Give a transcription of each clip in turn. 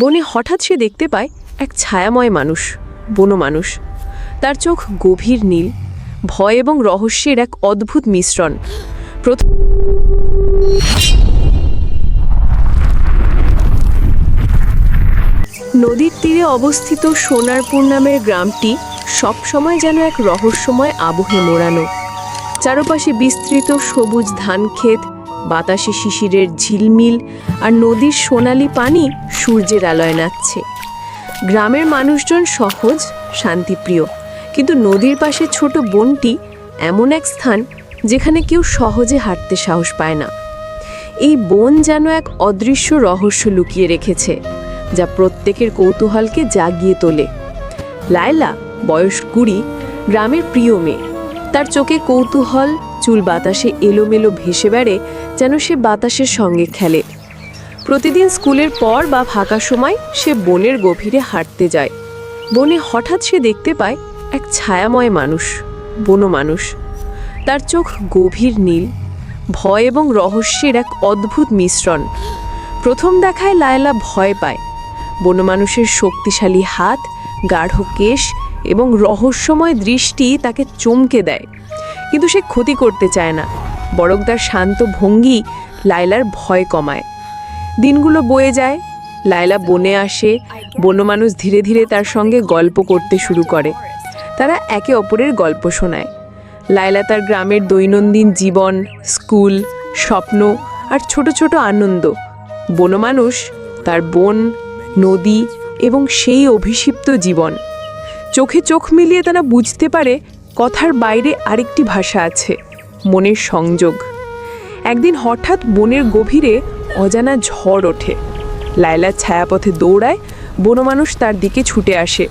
বনে হঠাৎ সে দেখতে পায় এক ছায়াময় মানুষ, বনো মানুষ। তার চোখ গভীর নীল, ভয় এবং রহস্যের এক অদ্ভুত মিশ্রণ। প্রথম নদীর তীরে অবস্থিত সোনারপুর নামের গ্রামটি সবসময় যেন এক রহস্যময় আবহে মোড়ানো। চারপাশে বিস্তৃত সবুজ ধানক্ষেত বাতাসে শিশিরের ঝিলমিল আর নদীর সোনালি পানি সূর্যের আলোয় নাচছে। গ্রামের মানুষজন সহজ, শান্তিপ্রিয়। কিন্তু নদীর পাশে ছোট বনটি এমন এক স্থান যেখানে কেউ সহজে হাঁটতে সাহস পায় না। এই বন যেন এক অদৃশ্য রহস্য লুকিয়ে রেখেছে, যা প্রত্যেকের কৌতূহলকে জাগিয়ে তোলে। লায়লা, বয়স কুড়ি, গ্রামের প্রিয় মেয়ে। তার চোখে কৌতূহল, চুল বাতাসে এলোমেলো ভেসে বেড়ে যেন সে বাতাসের সঙ্গে খেলে। প্রতিদিন স্কুলের পর বা ফাঁকা সময় সে বনের গভীরে হাঁটতে যায়। বনে হঠাৎ সে দেখতে পায় এক ছায়াময় মানুষ, বনো মানুষ। তার চোখ গভীর নীল, ভয় এবং রহস্যের এক অদ্ভুত মিশ্রণ। প্রথম দেখায় লায়লা ভয় পায়। বনমানুষের শক্তিশালী হাত, গাঢ় কেশ এবং রহস্যময় দৃষ্টি তাকে চমকে দেয়। কিন্তু সে ক্ষতি করতে চায় না। বরং তার শান্ত ভঙ্গি লায়লার ভয় কমায়। দিনগুলো বয়ে যায়, লায়লা বনে আসে, বনমানুষ ধীরে ধীরে তার সঙ্গে গল্প করতে শুরু করে। তারা একে অপরের গল্প শোনায়। লায়লা তার গ্রামের দৈনন্দিন জীবন, স্কুল, স্বপ্ন আর ছোট ছোট আনন্দ। বনমানুষ তার বন, নদী এবং সেই অভিষিপ্ত জীবন। চোখে চোখ মিলিয়ে তারা বুঝতে পারে কথার বাইরে আরেকটি ভাষা আছে, মনের সংযোগ। একদিন হঠাৎ বনের গভীরে অজানা ঝড় ওঠে। লায়লা ছায়াপথে দৌড়ায় বনমানুষ তার দিকে ছুটে আসে।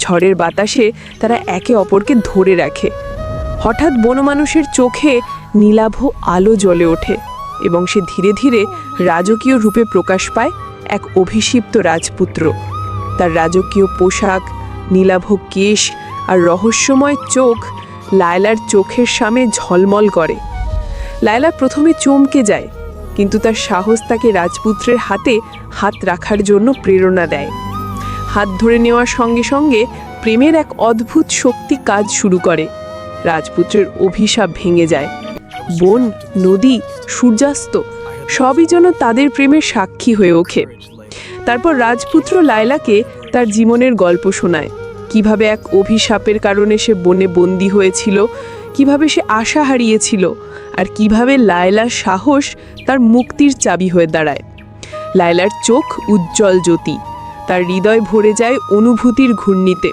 ঝড়ের বাতাসে তারা একে অপরকে ধরে রাখে। হঠাৎ বনমানুষের চোখে নীলাভ আলো জ্বলে ওঠে এবং সে ধীরে ধীরে রাজকীয় রূপে প্রকাশ পায় এক অভিষিপ্ত রাজপুত্র। তার রাজকীয় পোশাক নীলাভ কেশ আর রহস্যময় চোখ লায়লার চোখের সামনে ঝলমল করে। লায়লা প্রথমে চমকে যায়, কিন্তু তার সাহস তাকে রাজপুত্রের হাতে হাত রাখার জন্য প্রেরণা দেয়। হাত ধরে নেওয়ার সঙ্গে সঙ্গে প্রেমের এক অদ্ভুত শক্তি কাজ শুরু করে। রাজপুত্রের অভিশাপ ভেঙে যায়। বন, নদী, সূর্যাস্ত সবই যেন তাদের প্রেমের সাক্ষী হয়ে ওঠে। তারপর রাজপুত্র লায়লাকে তার জীবনের গল্প শোনায়। কীভাবে এক অভিশাপের কারণে সে বনে বন্দী হয়েছিল, কীভাবে সে আশা হারিয়েছিল, আর কীভাবে লায়লার সাহস তার মুক্তির চাবি হয়ে দাঁড়ায়। লায়লার চোখ উজ্জ্বল জ্যোতি, তার হৃদয় ভরে যায় অনুভূতির ঘূর্ণিতে।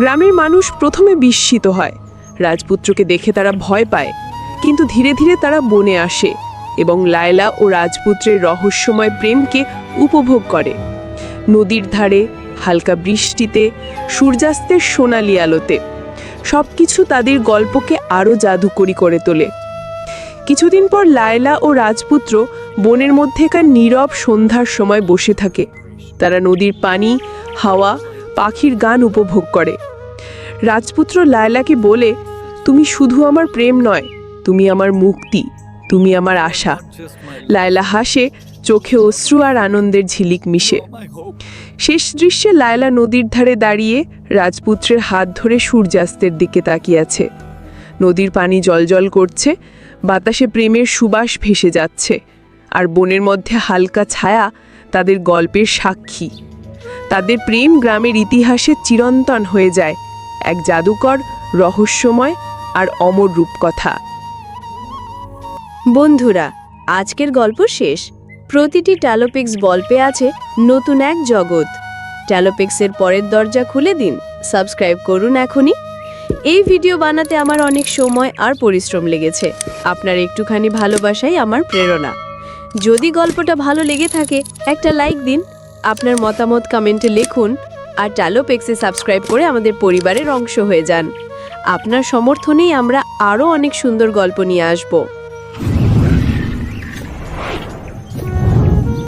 গ্রামের মানুষ প্রথমে বিস্মিত হয়, রাজপুত্রকে দেখে তারা ভয় পায়, কিন্তু ধীরে ধীরে তারা বনে আসে এবং লায়লা ও রাজপুত্রের রহস্যময় প্রেমকে উপভোগ করে। নদীর ধারে হালকা বৃষ্টিতে, সূর্যাস্তের সোনালি আলোতে। সব কিছু তাদের গল্পকে আরও জাদুকরি করে তোলে। কিছুদিন পর লায়লা ও রাজপুত্র বনের মধ্যেকার নীরব সন্ধ্যার সময় বসে থাকে। তারা নদীর পানি, হাওয়া, পাখির গান উপভোগ করে। রাজপুত্র লায়লাকে বলে, তুমি শুধু আমার প্রেম নয়, তুমি আমার মুক্তি, তুমি আমার আশা। লায়লা হাসে চোখে অশ্রু আর আনন্দের ঝিলিক মিশে। শেষ দৃশ্যে লায়লা নদীর ধারে দাঁড়িয়ে রাজপুত্রের হাত ধরে সূর্যাস্তের দিকে তাকিয়ে আছে নদীর পানি জলজল করছে, বাতাসে প্রেমের সুবাস ভেসে যাচ্ছে, আর বনের মধ্যে হালকা ছায়া তাদের গল্পের সাক্ষী। তাদের প্রেম গ্রামের ইতিহাসে চিরন্তন হয়ে যায়, এক জাদুকর, রহস্যময় আর অমর রূপকথা। বন্ধুরা, আজকের গল্প শেষ। প্রতিটি ট্যালোপিক্স গল্পে আছে নতুন এক জগৎ। ট্যালোপিক্সের পরের দরজা খুলে দিন। সাবস্ক্রাইব করুন এখনই। এই ভিডিও বানাতে আমার অনেক সময় আর পরিশ্রম লেগেছে। আপনার একটুখানি ভালোবাসাই আমার প্রেরণা। যদি গল্পটা ভালো লেগে থাকে, একটা লাইক দিন, আপনার মতামত কমেন্টে লিখুন, আর ট্যালোপেক্সে সাবস্ক্রাইব করে আমাদের পরিবারের অংশ হয়ে যান। আপনার সমর্থনেই আমরা আরও অনেক সুন্দর গল্প নিয়ে আসব।